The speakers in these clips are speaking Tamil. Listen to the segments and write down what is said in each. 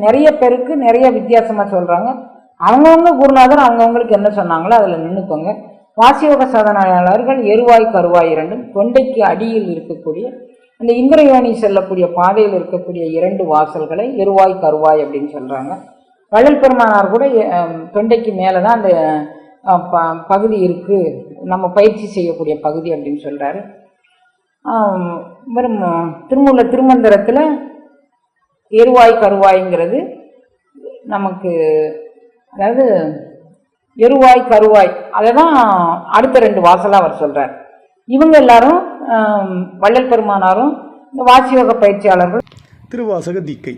நிறைய பேருக்கு நிறைய வித்தியாசமாக சொல்கிறாங்க அவங்கவுங்க குருநாதர் அவங்கவுங்களுக்கு என்ன சொன்னாங்களோ அதில் நின்றுக்கோங்க வாசியோக சாதனையாளர்கள் எருவாய் கருவாய் இரண்டும் தொண்டைக்கு அடியில் இருக்கக்கூடிய அந்த இந்திரயோனி செல்லக்கூடிய பாதையில் இருக்கக்கூடிய இரண்டு வாசல்களை எருவாய் கருவாய் அப்படின்னு சொல்கிறாங்க வள்ளல் பெருமானார் கூட தொண்டைக்கு மேலே தான் அந்த ப பகுதி இருக்குது நம்ம பயிற்சி செய்யக்கூடிய பகுதி அப்படின்னு சொல்கிறாரு வெறும் திருமூல திருமந்திரத்தில் எருவாய் கருவாய்ங்கிறது நமக்கு அதாவது எருவாய் கருவாய் அதை தான் அடுத்த ரெண்டு வாசலாக அவர் சொல்கிறார் இவங்க எல்லாரும் வள்ளல் பெருமானாரும் இந்த வாசியோக பயிற்சியாளர்கள். திருவாசக தீக்கை.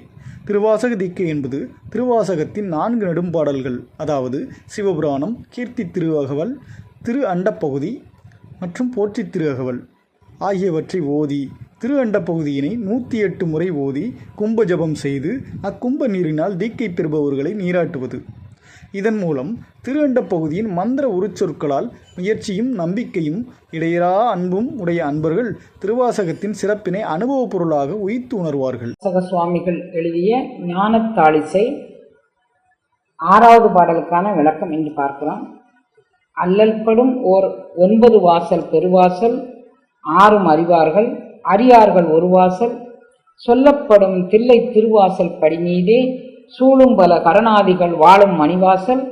திருவாசக தீக்கை என்பது திருவாசகத்தின் நான்கு நெடும்பாடல்கள். அதாவது சிவபுராணம் கீர்த்தி திருவகவல் திரு அண்டப்பகுதி மற்றும் போற்றி திருவகவல் ஆகியவற்றை ஓதி திரு அண்டப்பகுதியினை நூற்றி எட்டு முறை ஓதி கும்ப ஜபம் செய்து அக்கும்ப நீரினால் தீக்கை பெறுபவர்களை நீராட்டுவது. இதன் மூலம் திரு அண்டப்பகுதியின் மந்திர உருச்சொற்களால் முயற்சியும் நம்பிக்கையும் இடையரா அன்பும் உடைய அன்பர்கள் திருவாசகத்தின் சிறப்பினை அனுபவப் பொருளாக உயித்து உணர்வார்கள். சுவாமிகள் எழுதிய ஞானத்தாளிசை ஆறாவது பாடலுக்கான விளக்கம் என்று பார்க்கிறோம். அல்லல்படும் ஓர் ஒன்பது வாசல் பெருவாசல் ஆறும் அறிவார்கள். அரியார்கள் ஒரு வாசல் சொல்லப்படும் தில்லை திருவாசல் படிமீதே சூழும் பல கரணாதிகள் வாழும் மணிவாசல்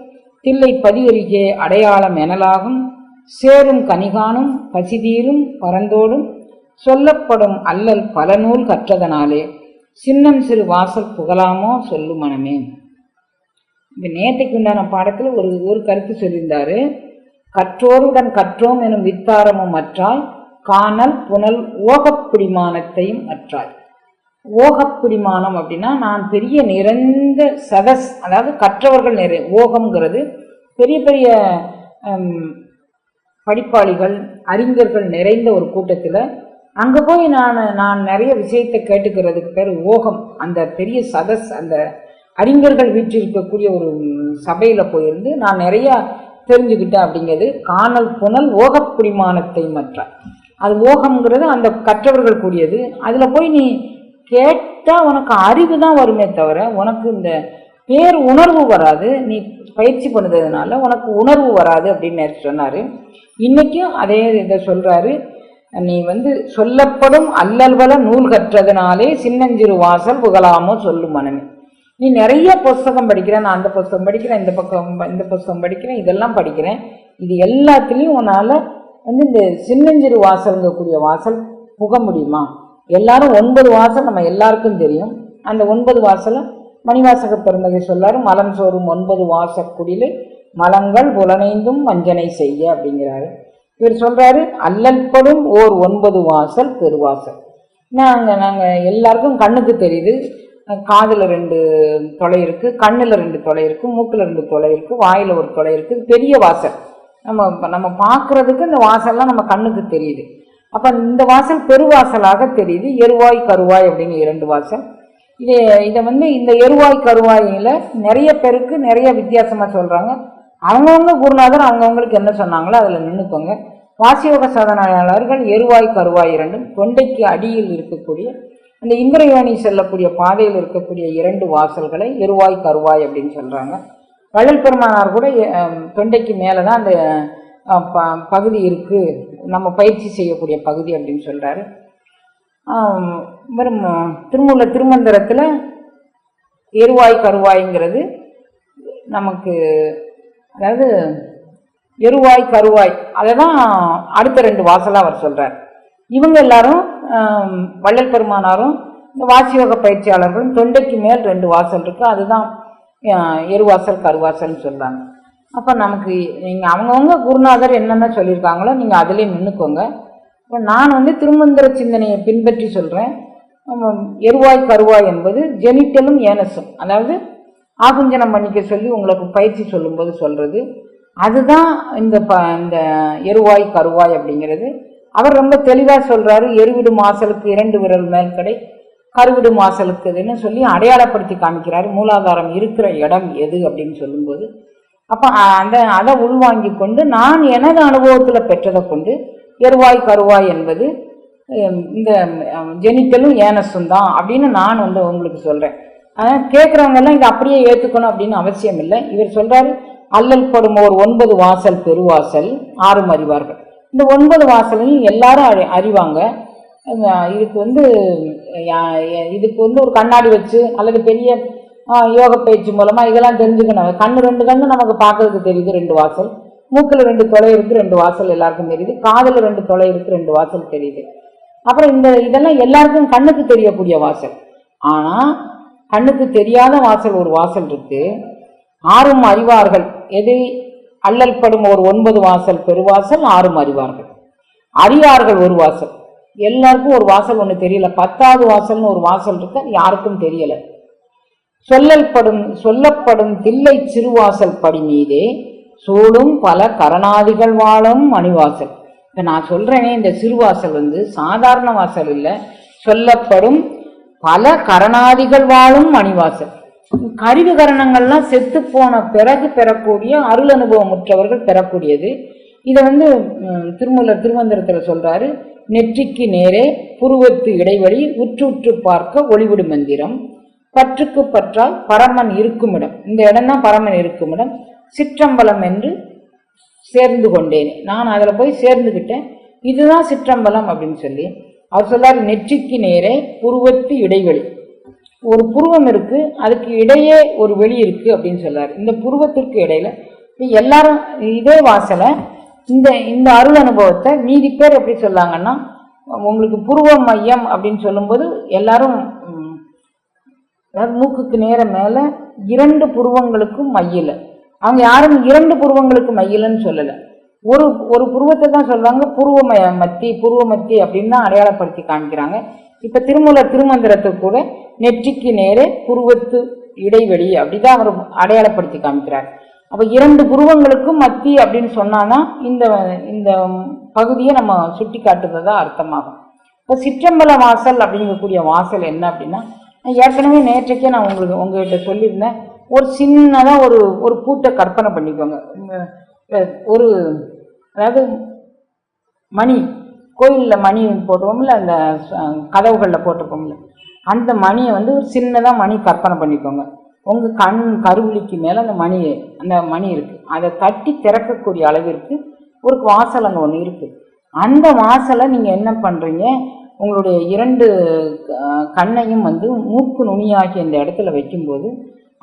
தில்லை பதிவருகே அடையாளம் எனலாகும் சேரும் கனிகானும் பசிதீரும் பரந்தோடும் சொல்லப்படும் அல்லல் பல நூல் கற்றதனாலே சின்னம் சிறு வாசல் புகழாமோ சொல்லு மனமே. இந்த நேற்றுக்கு உண்டான பாடத்தில் ஒரு ஒரு கருத்து சொல்லியிருந்தாரு. கற்றோருடன் கற்றோம் எனும் வித்தாரமும் மற்றால் காணல் புனல் ஓகப்பிடிமானத்தையும் அற்றாய். ஓகப்பிடிமானம் அப்படின்னா நான் பெரிய நிறைந்த சதஸ் அதாவது கற்றவர்கள் நிறை ஓகம்ங்கிறது பெரிய பெரிய படிப்பாளிகள் அறிஞர்கள் நிறைந்த ஒரு கூட்டத்தில் அங்கே போய் நான் நான் நிறைய விஷயத்தை கேட்டுக்கிறதுக்கு பேர் ஓகம். அந்த பெரிய சதஸ் அந்த அறிஞர்கள் வீற்றிருக்கக்கூடிய ஒரு சபையில் போயிருந்து நான் நிறையா தெரிஞ்சுக்கிட்டேன் அப்படிங்கிறது காணல் புனல் ஓகப்பிடிமானத்தை மற்ற அது ஓகம்ங்கிறது அந்த கற்றவர்கள் கூடியது. அதில் போய் நீ கேட்டால் உனக்கு அறிவு தான் வருமே தவிர உனக்கு இந்த பேர் உணர்வு வராது. நீ பயிற்சி பண்ணுறதுனால உனக்கு உணர்வு வராது அப்படின்னு சொன்னார். இன்றைக்கும் அதே இதை சொல்கிறாரு நீ வந்து சொல்லப்படும் அல்லல்வல நூல் கற்றதுனாலே சின்னஞ்சிறு வாசல் புகழாமோ சொல்லு மனமே. நீ நிறைய புஸ்தகம் படிக்கிற நான் அந்த புஸ்தகம் படிக்கிறேன் இந்த பக்கம் இந்த புஸ்தகம் படிக்கிறேன் இதெல்லாம் படிக்கிறேன். இது எல்லாத்துலேயும் உன்னால் வந்து இந்த சின்னஞ்சிறு வாசல்ங்கக்கூடிய வாசல் புக முடியுமா? எல்லாரும் ஒன்பது வாசல் நம்ம எல்லாருக்கும் தெரியும். அந்த ஒன்பது வாசலும் மணிவாசக பெருந்தகை சொல்லாரு மலம் சோறும் ஒன்பது வாசக்குடிலே மலங்கள் புலனைந்தும் வஞ்சனை செய்ய அப்படிங்கிறாரு. இவர் சொல்கிறாரு அல்லல்படும் ஓர் ஒன்பது வாசல் பெருவாசல். நாங்கள் நாங்கள் எல்லாருக்கும் கண்ணுக்கு தெரியுது. காதில் ரெண்டு தொலை இருக்குது கண்ணில் ரெண்டு தொலை இருக்குது மூக்கில் ரெண்டு தொலை இருக்குது வாயில் ஒரு தொலை இருக்குது பெரிய வாசல். நம்ம நம்ம பார்க்குறதுக்கு இந்த வாசல்லாம் நம்ம கண்ணுக்கு தெரியுது. அப்போ இந்த வாசல் பெருவாசலாக தெரியுது. எருவாய் கருவாய் அப்படின்னு இரண்டு வாசல். இது இதை வந்து இந்த எருவாய் கருவாயில் நிறைய பேருக்கு நிறைய வித்தியாசமாக சொல்கிறாங்க அவங்கவுங்க குருநாதர் அவங்கவுங்களுக்கு என்ன சொன்னாங்களோ அதில் நின்றுக்கோங்க வாசியோக சாதனையாளர்கள் எருவாய் கருவாய் இரண்டும் தொண்டைக்கு அடியில் இருக்கக்கூடிய அந்த இந்திரயோனி செல்லக்கூடிய பாதையில் இருக்கக்கூடிய இரண்டு வாசல்களை எருவாய் கருவாய் அப்படின்னு சொல்கிறாங்க வள்ளல் பெருமானார் கூட தொண்டைக்கு மேலே தான் அந்த ப பகுதி இருக்குது நம்ம பயிற்சி செய்யக்கூடிய பகுதி அப்படின்னு சொல்கிறாரு வெறும் திருமூல திருமந்திரத்தில் எருவாய் கருவாய்ங்கிறது நமக்கு அதாவது எருவாய் கருவாய் அதை தான் அடுத்த ரெண்டு வாசலாக அவர் சொல்கிறார் இவங்க எல்லாரும் வள்ளல் பெருமானாரும் இந்த வாசியோக பயிற்சியாளர்களும் தொண்டைக்கு மேல் ரெண்டு வாசல் இருக்குது அதுதான் எருவாசல் கருவாசல்னு சொல்கிறாங்க அப்போ நமக்கு நீங்கள் அவங்கவுங்க குருநாதர் என்னென்ன சொல்லியிருக்காங்களோ நீங்கள் அதிலே நின்றுக்கோங்க இப்போ நான் வந்து திருமந்திர சிந்தனையை பின்பற்றி சொல்கிறேன் எருவாய் கருவாய் என்பது ஜெனிட்டலும் ஏனஸும். அதாவது ஆகுஞ்சனம் பண்ணிக்க சொல்லி உங்களுக்கு பயிற்சி சொல்லும்போது சொல்கிறது அதுதான் இந்த ப இந்த எருவாய் கருவாய் அப்படிங்கிறது. அவர் ரொம்ப தெளிவாக சொல்கிறாரு எருவிடும் மாசலுக்கு இரண்டு விரல் மேல்கடை கருவிடு மாசலுக்கு இதுன்னு சொல்லி அடையாளப்படுத்தி காமிக்கிறாரு. மூலாதாரம் இருக்கிற இடம் எது அப்படின்னு சொல்லும்போது அப்போ அந்த அதை உள்வாங்கி கொண்டு நான் எனது அனுபவத்தில் பெற்றதை கொண்டு எருவாய் கருவாய் என்பது இந்த ஜெனிட்டலும் ஏனஸும் தான் அப்படின்னு நான் வந்து உங்களுக்கு சொல்கிறேன் ஆனால் கேட்குறவங்கெல்லாம் இதை அப்படியே ஏற்றுக்கணும் அப்படின்னு அவசியம் இல்லை. இவர் சொல்கிறார் அல்லல் படும் ஒரு ஒன்பது வாசல் பெருவாசல் ஆறும் அறிவார்கள் இந்த ஒன்பது வாசலையும் எல்லாரும் அறி அறிவாங்க. இதுக்கு வந்து இதுக்கு வந்து ஒரு கண்ணாடி வச்சு அல்லது பெரிய யோக பயிற்சி மூலமாக இதெல்லாம் தெரிஞ்சுக்கணும். கண்ணு ரெண்டு கண்ணு நமக்கு பார்க்கறதுக்கு தெரியுது ரெண்டு வாசல். மூக்கில் ரெண்டு தொலை இருக்கு ரெண்டு வாசல் எல்லாருக்கும் தெரியுது. காதில் ரெண்டு தொலை இருக்கு ரெண்டு வாசல் தெரியுது. அப்புறம் இந்த இதெல்லாம் எல்லாருக்கும் கண்ணுக்கு தெரியக்கூடிய வாசல். ஆனால் கண்ணுக்கு தெரியாத வாசல் ஒரு வாசல் இருக்கு. ஆறும் அறிவார்கள். எது அல்லல் படும் ஒரு ஒன்பது வாசல் பெருவாசல் ஆறும் அறிவார்கள். அறியார்கள் ஒரு வாசல். எல்லாருக்கும் ஒரு வாசல் ஒன்று தெரியல. பத்தாவது வாசல்னு ஒரு வாசல் இருக்கு அது யாருக்கும் தெரியல. சொல்லல்படும் சொல்லப்படும் தில்லை சிறுவாசல் படி மீதே சூழும் பல கரணாதிகள் வாழும் மணிவாசல். இப்ப நான் சொல்றேனே இந்த சிறுவாசல் வந்து சாதாரண வாசல் இல்லை. சொல்லப்படும் பல கரணாதிகள் வாழும் மணிவாசல். கருவி கரணங்கள்லாம் செத்து போன பிறகு பெறக்கூடிய அருள் அனுபவமுற்றவர்கள் பெறக்கூடியது. இதை வந்து திருமூலர் திருவந்திரத்தில் சொல்றாரு. நெற்றிக்கு நேரே புருவத்து இடைவெளி உற்று பார்க்க ஒளிவிடு மந்திரம். பற்றுக்கு பற்றால் பரமன் இருக்கும் இடம் இந்த இடம் தான் பரமன் இருக்கும் இடம் சிற்றம்பலம் என்று சேர்ந்து கொண்டேன். நான் அதில் போய் சேர்ந்துக்கிட்டேன் இதுதான் சிற்றம்பலம் அப்படின்னு சொல்லி. அவர் சொல்லாரு நெற்றிக்கு நேரே புருவத்து இடைவெளி. ஒரு புருவம் இருக்கு அதுக்கு இடையே ஒரு வெளி இருக்கு அப்படின்னு சொல்றாரு. இந்த புருவத்திற்கு இடையில எல்லாரும் இதே வாசலை இந்த இந்த அருள் அனுபவத்தை மீதி பேர் எப்படி சொல்லாங்கன்னா உங்களுக்கு புருவ மையம் அப்படின்னு சொல்லும்போது எல்லாரும் அதாவது மூக்குக்கு நேர மேலே இரண்டு புருவங்களுக்கும் மையில. அவங்க யாரும் இரண்டு புருவங்களுக்கு மையிலன்னு சொல்லலை. ஒரு ஒரு புருவத்தை தான் சொல்லுவாங்க புருவ மத்தி புருவ மத்தி அப்படின்னு தான் அடையாளப்படுத்தி காமிக்கிறாங்க. இப்போ திருமூலர் திருமந்திரத்துக்கு கூட நெற்றிக்கு நேரே புருவத்து இடைவெளி அப்படி தான் அவர் அடையாளப்படுத்தி காமிக்கிறார். அப்போ இரண்டு புருவங்களுக்கும் மத்தி அப்படின்னு சொன்னாதான் இந்த இந்த பகுதியை நம்ம சுட்டி காட்டுறதா அர்த்தமாகும். இப்போ சிற்றம்பல வாசல் அப்படிங்கக்கூடிய வாசல் என்ன அப்படின்னா ஏற்கனவே நேற்றைக்கே நான் உங்களுக்கு உங்ககிட்ட சொல்லியிருந்தேன். ஒரு சின்னதாக ஒரு ஒரு பூட்டை கற்பனை பண்ணிக்கோங்க. ஒரு அதாவது மணி கோயிலில் மணி போட்டுருவோம்ல அந்த கதவுகளில் போட்டிருப்போம்ல. அந்த மணியை வந்து ஒரு சின்னதாக மணி கற்பனை பண்ணிக்கோங்க. உங்கள் கண் கருவிழிக்கு மேலே அந்த மணி அந்த மணி இருக்குது அதை தட்டி திறக்கக்கூடிய அளவிற்கு ஒரு வாசல் அங்கே ஒன்று இருக்குது அந்த வாசலை நீங்கள் என்ன பண்ணுறீங்க உங்களுடைய இரண்டு கண்ணையும் வந்து மூக்கு நுனியாகிய இந்த இடத்துல வைக்கும்போது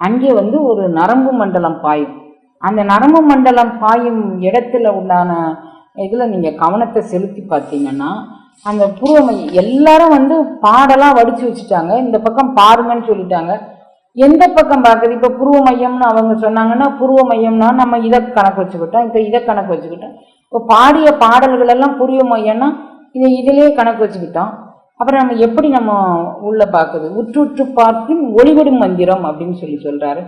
அங்கே வந்து ஒரு நரம்பு மண்டலம் பாயும். அந்த நரம்பு மண்டலம் பாயும் இடத்துல உண்டான இதில் நீங்கள் கவனத்தை செலுத்தி பார்த்தீங்கன்னா அந்த புருவமை எல்லாரும் வந்து பாடெல்லாம் வடிச்சு வச்சுட்டாங்க. இந்த பக்கம் பாருங்கன்னு சொல்லிட்டாங்க. எந்த பக்கம் பார்க்குது? இப்போ புருவ மையம்னு அவங்க சொன்னாங்கன்னா புருவ மையம்னா நம்ம இதை கணக்கு வச்சுக்கிட்டோம். இப்போ இதை கணக்கு வச்சுக்கிட்டோம். இப்போ பாடிய பாடல்கள் எல்லாம் புருவ மையம்னா இதை இதிலே கணக்கு வச்சுக்கிட்டோம். அப்புறம் நம்ம எப்படி நம்ம உள்ள பார்க்குது? உற்று உற்று பார்க்கும் ஒளிவிடும் மந்திரம் அப்படின்னு சொல்லி சொல்றாரு.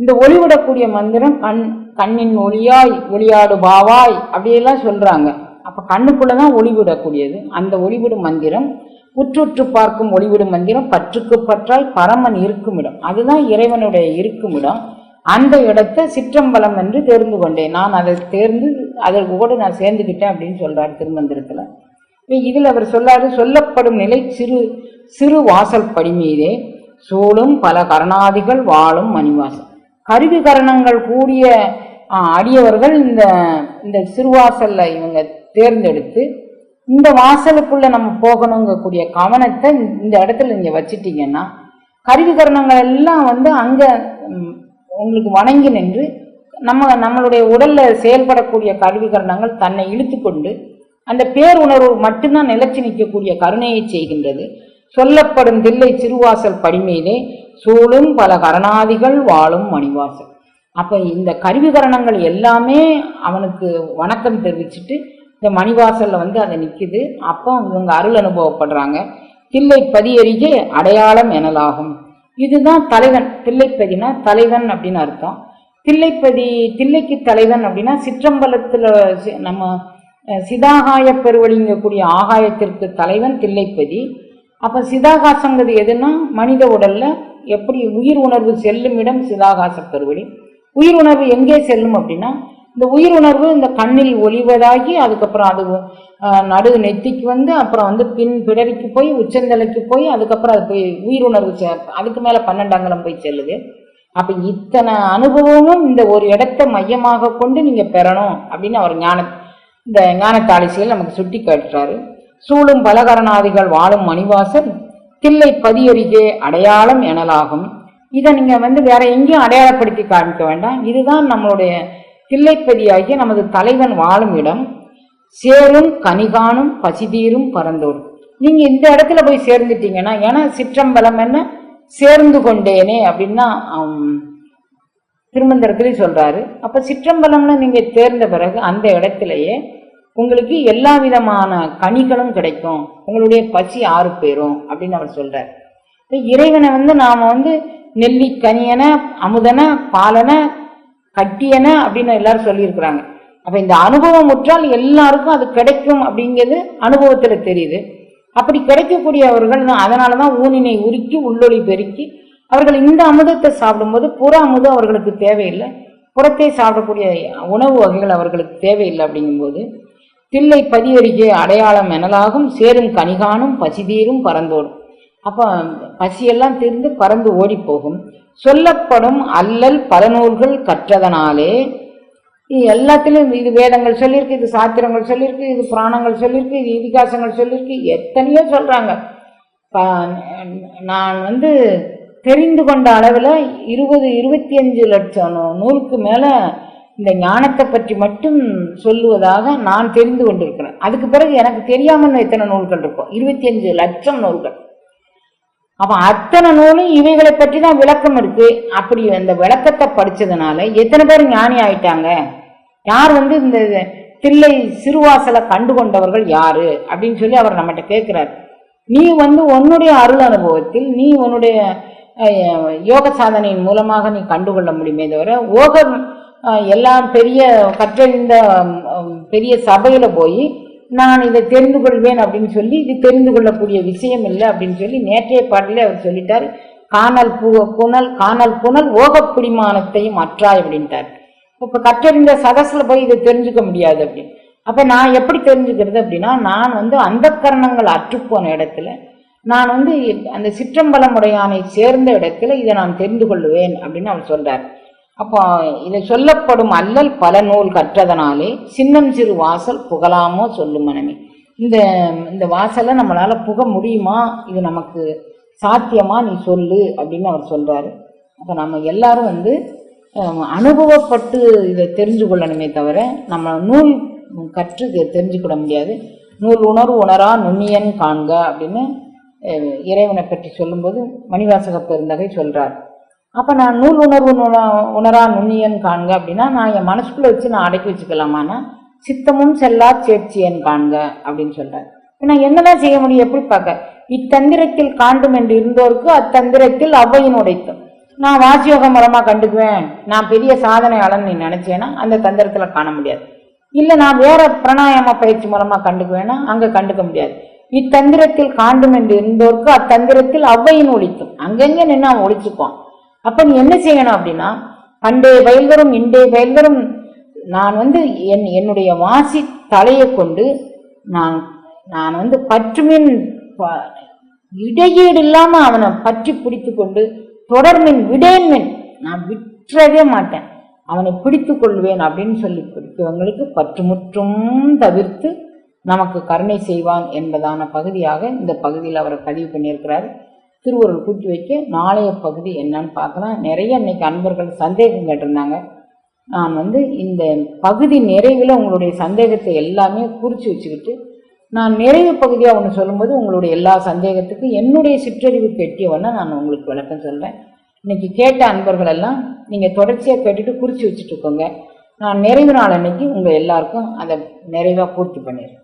இந்த ஒளிவிடக்கூடிய மந்திரம் கண் கண்ணின் ஒளியாய் ஒளியாடு பாவாய் அப்படியெல்லாம் சொல்றாங்க. அப்ப கண்ணுக்குள்ளதான் ஒளிவிடக்கூடியது. அந்த ஒளிவிடும் மந்திரம் உற்றுற்று பார்க்கும் ஒளிவிடும் மந்திரம் பற்றுக்கு பற்றால் பரமன் இருக்குமிடம். அதுதான் இறைவனுடைய இருக்குமிடம். அந்த இடத்தை சிற்றம்பலம் என்று தேர்ந்து கொண்டேன். நான் அதை தேர்ந்து அதற்கு கூட நான் சேர்ந்துக்கிட்டேன் அப்படின்னு சொல்கிறார் திருமந்திரத்தில். இதில் அவர் சொல்லாரு சொல்லப்படும் நிலை சிறு சிறு வாசல் படி மீதே சூழும் பல கரணாதிகள் வாழும் மணிவாசல். கருவி கரணங்கள் கூடிய அடியவர்கள் இந்த இந்த சிறுவாசலில் இவங்க தேர்ந்தெடுத்து இந்த வாசலுக்குள்ள நம்ம போகணுங்கக்கூடிய கவனத்தை இந்த இடத்துல நீங்க வச்சிட்டீங்கன்னா கருவி கரணங்கள் எல்லாம் வந்து அங்க உங்களுக்கு வணங்கி நின்று நம்ம நம்மளுடைய உடல்ல செயல்படக்கூடிய கருவி கரணங்கள் தன்னை இழுத்து கொண்டு அந்த பேருணர்வு மட்டும்தான் நிலச்சி நிற்கக்கூடிய கருணையை செய்கின்றது. சொல்லப்படும் தில்லை சிறுவாசல் படிமையிலே சூழும் பல கரணாதிகள் வாழும் மணிவாசல். அப்போ இந்த கருவிகரணங்கள் எல்லாமே அவனுக்கு வணக்கம் தெரிவிச்சுட்டு இந்த மணிவாசல்ல வந்து அதை நிக்குது. அப்போ இவங்க அருள் அனுபவப்படுறாங்க. தில்லை பதியறிகே அடையாளம் எனலாகும். இதுதான் தலைவன். தில்லைப்பதினா தலைவன் அப்படின்னு அர்த்தம். தில்லைப்பதி தில்லைக்கு தலைவன் அப்படின்னா சிற்றம்பலத்துல நம்ம சிதாகாய பெருவழிங்கக்கூடிய ஆகாயத்திற்கு தலைவன் தில்லைப்பதி. அப்ப சிதாகாசங்கிறது எதுன்னா மனித உடல்ல எப்படி உயிர் உணர்வு செல்லும் இடம் சிதாகாச பெருவழி. உயிர் உணர்வு எங்கே செல்லும் அப்படின்னா இந்த உயிருணர்வு இந்த கண்ணில் ஒளிவதாகி அதுக்கப்புறம் அது நடு நெத்திக்கு வந்து அப்புறம் வந்து பின் பிடரிக்கு போய் உச்சந்தலைக்கு போய் அதுக்கப்புறம் அது போய் உயிருணர்வு அதுக்கு மேலே பன்னெண்டாங்கலம் போய் செல்லுது. அப்போ இத்தனை அனுபவமும் இந்த ஒரு இடத்தை மையமாக கொண்டு நீங்கள் பெறணும் அப்படின்னு அவர் ஞான இந்த ஞானத்தாளிசையில் நமக்கு சுட்டி காட்டுறாரு. சூழும் பலகரணாதிகள் வாழும் மணிவாசன் தில்லை பதியறிகே அடையாளம் எனலாகும். இதை நீங்கள் வந்து வேற எங்கேயும் அடையாளப்படுத்தி காமிக்க வேண்டாம். இதுதான் நம்மளுடைய தில்லைப்பதியாகிய நமது தலைவன் வாழும் இடம் சேரும் கனிகானும் பசிதீரும் பறந்தோடும் நீங்க இந்த இடத்துல போய் சேர்ந்துட்டீங்கன்னா ஏன்னா சிற்றம்பலம் என்ன? சேர்ந்து கொண்டேனே அப்படின்னா திருமந்திரத்திலே சொல்றாரு. அப்ப சிற்றம்பலம்னு நீங்க தேர்ந்த பிறகு அந்த இடத்திலேயே உங்களுக்கு எல்லா விதமான கனிகளும் கிடைக்கும். உங்களுடைய பசி ஆறு பேரும் அப்படின்னு அவர் சொல்றார். இப்ப இறைவனை வந்து நாம வந்து நெல்லிக்கனியன அமுதன பாலன கட்டியன அப்படின்னு எல்லாரும் சொல்லியிருக்கிறாங்க. அப்போ இந்த அனுபவம் முற்றால் எல்லாருக்கும் அது கிடைக்கும் அப்படிங்கிறது அனுபவத்தில் தெரியுது. அப்படி கிடைக்கக்கூடியவர்கள் தான் அதனாலதான் ஊனினை உருக்கி உள்ளொளி பெருக்கி அவர்கள் இந்த அமுதத்தை சாப்பிடும்போது புற அமுதம் அவர்களுக்கு தேவையில்லை. புறத்தை சாப்பிடக்கூடிய உணவு வகைகள் அவர்களுக்கு தேவையில்லை அப்படிங்கும்போது தில்லை பதியருகே அடையாளம் எனலாகும் சேரும் கனிகானும் பசிதீரும் பறந்தோடும் அப்போ பசியெல்லாம் தீர்ந்து பறந்து ஓடி போகும் சொல்லப்படும் அல்லல் பல நூல்கள் கற்றதனாலே எல்லாத்திலும் இது வேதங்கள் சொல்லியிருக்கு இது சாத்திரங்கள் சொல்லியிருக்கு இது புராணங்கள் சொல்லியிருக்கு இது இதிகாசங்கள் சொல்லியிருக்கு எத்தனையோ சொல்கிறாங்க நான் வந்து தெரிந்து கொண்ட அளவில் இருபது இருபத்தி அஞ்சு லட்சம் நூ- நூலுக்கு மேலே இந்த ஞானத்தை பற்றி மட்டும் சொல்லுவதாக நான் தெரிந்து கொண்டிருக்கிறேன். அதுக்கு பிறகு எனக்கு தெரியாமல் எத்தனை நூல்கள் இருக்கும் இருபத்தி அஞ்சு லட்சம் நூல்கள். அப்ப அத்தனை நூலும் இவைகளை பற்றி தான் விளக்கம் இருக்கு. அப்படி அந்த விளக்கத்தை படிச்சதுனால எத்தனை பேர் ஞானி ஆயிட்டாங்க? யார் வந்து இந்த தில்லை சிறுவாசலை கண்டு கொண்டவர்கள் யாரு? அப்படின்னு சொல்லி அவர் நம்மகிட்ட கேட்கிறார் நீ வந்து உன்னுடைய அருள் அனுபவத்தில் நீ உன்னுடைய யோக சாதனையின் மூலமாக நீ கண்டுகொள்ள முடியுமே தவிர ஓகம் எல்லாம் பெரிய கற்றறிந்த பெரிய சபையில போய் நான் இதை தெரிந்து கொள்வேன் அப்படின்னு சொல்லி இது தெரிந்து கொள்ளக்கூடிய விஷயம் இல்லை அப்படின்னு சொல்லி நேற்றைய பாட்டிலே அவர் சொல்லிட்டார். காணல் பூ புனல் காணல் புனல் ஓகப்பிடிமானத்தையும் அற்றாய் அப்படின்ட்டார். இப்போ கற்றறிந்த சதஸில் போய் இதை தெரிஞ்சுக்க முடியாது அப்படின்னு. அப்போ நான் எப்படி தெரிஞ்சுக்கிறது அப்படின்னா நான் வந்து அந்த கரணங்கள் அற்றுப்போன இடத்துல நான் வந்து அந்த சிற்றம்பலமுடையானை சேர்ந்த இடத்துல இதை நான் தெரிந்து கொள்ளுவேன் அப்படின்னு அவர் சொல்கிறார் அப்போ இதை சொல்லப்படும் அல்லல் பல நூல் கற்றதனாலே சின்னம் சிறு வாசல் புகழாமோ சொல்லும் மனமே இந்த இந்த வாசலை நம்மளால் புக முடியுமா? இது நமக்கு சாத்தியமாக நீ சொல்லு அப்படின்னு அவர் சொல்கிறாரு அப்போ நம்ம எல்லாரும் வந்து அனுபவப்பட்டு இதை தெரிஞ்சு கொள்ளணுமே தவிர நம்ம நூல் கற்று இதை தெரிஞ்சுக்கிட முடியாது. நூல் உணர்வு உணரா நுண்ணியன் காண்க அப்படின்னு இறைவனை பற்றி சொல்லும்போது மணிவாசக பெருந்தகை சொல்கிறார் அப்ப நான் நூல் உணர்வு நுண- உணரா நுண்ணியன் காண்க அப்படின்னா நான் என் மனசுக்குள்ள வச்சு நான் அடக்கி வச்சுக்கலாமான்னா சித்தமும் செல்லா சேர்ச்சியன் காண்க அப்படின்னு சொல்றாரு. நான் என்னதான் செய்ய முடியும்? எப்படி பார்க்க? இத்தந்திரத்தில் காண்டும் என்று இருந்தோருக்கு அத்தந்திரத்தில் அவ்வையின் உடைத்தும். நான் வாசியோகம் மூலமா கண்டுக்குவேன். நான் பெரிய சாதனையாளன் நீ நினைச்சேன்னா அந்த தந்திரத்துல காண முடியாது. இல்லை நான் வேற பிராணாயாம பயிற்சி மூலமா கண்டுக்குவேன்னா அங்க கண்டுக்க முடியாது. இத்தந்திரத்தில் காண்டும் என்று இருந்தோருக்கு அத்தந்திரத்தில் அவ்வையின் ஒழித்தும் அங்கங்கே நின்று அவன் ஒழிச்சுக்குவான். அப்ப நீ என்ன செய்யணும் அப்படின்னா பண்டைய வயல்வரும் இன்றைய வயல்வரும் நான் வந்து என் என்னுடைய வாசி தலையை கொண்டு நான் நான் வந்து பற்றுமின் ப- இடையீடு இல்லாம அவனை பற்றி பிடித்து கொண்டு தொடர்மின் விடேன்மின் நான் விற்றவே மாட்டேன். அவனை பிடித்து கொள்வேன் அப்படின்னு சொல்லி பிடித்தவங்களுக்கு பற்றுமுற்றும் தவிர்த்து நமக்கு கருணை செய்வான் என்பதான பகுதியாக இந்த பகுதியில் அவர் பதிவு பண்ணியிருக்கிறார். திருவருள் கூட்டி வைக்க நாளைய பகுதி என்னன்னு பார்க்கலாம். நிறைய இன்னைக்கு அன்பர்கள் சந்தேகம் கேட்டிருந்தாங்க. நான் வந்து இந்த பகுதி நிறைவில் உங்களுடைய சந்தேகத்தை எல்லாமே குறித்து வச்சுக்கிட்டு நான் நிறைவு பகுதியாக ஒன்று சொல்லும்போது உங்களுடைய எல்லா சந்தேகத்துக்கும் என்னுடைய சிற்றறிவு பெட்டியவன நான் உங்களுக்கு விளக்கம் சொல்கிறேன் இன்னைக்கு கேட்ட அன்பர்கள் எல்லாம் நீங்கள் தொடர்ச்சியாக கேட்டுட்டு குறித்து வச்சுட்டு இருக்கோங்க. நான் நிறைவு நாள் அன்னைக்கு உங்கள் எல்லாருக்கும் அதை நிறைவாக பூர்த்தி பண்ணிடுறேன்.